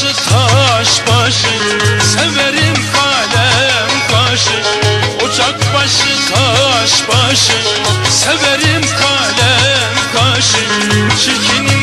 başı taş başı Severim kalem kaşı. Ocak başı taş başı Severim kalem kaşı. Çirkinim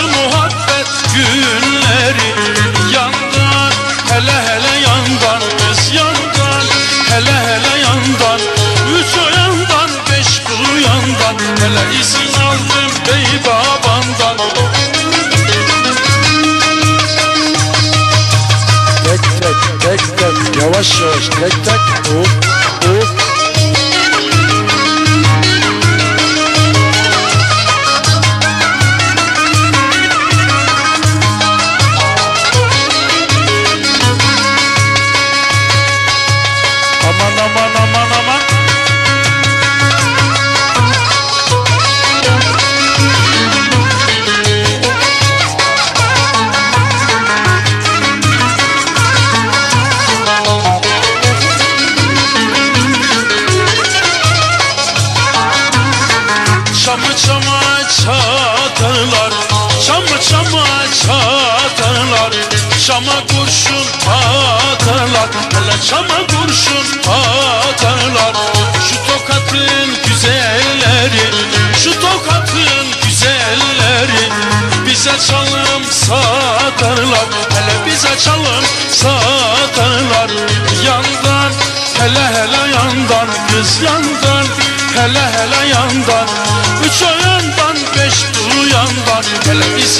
şu günleri. Yandan hele hele yandan Kız yandan. Hele hele yandan Üç o yandan beş bu yandan. Hele izin aldım Tek tek tek tek yavaş yavaş tek tek hop çatarlar Şam'a kurşun atarlar. Hele Şam'a kurşun atarlar. Şu tokatın güzelleri Şu tokatın güzelleri Bize çalım satarlar. Hele bize çalım satarlar. Yandan hele hele yandan Kız yandan hele hele yandan. Üç ayağından beş duyandan. Hele bize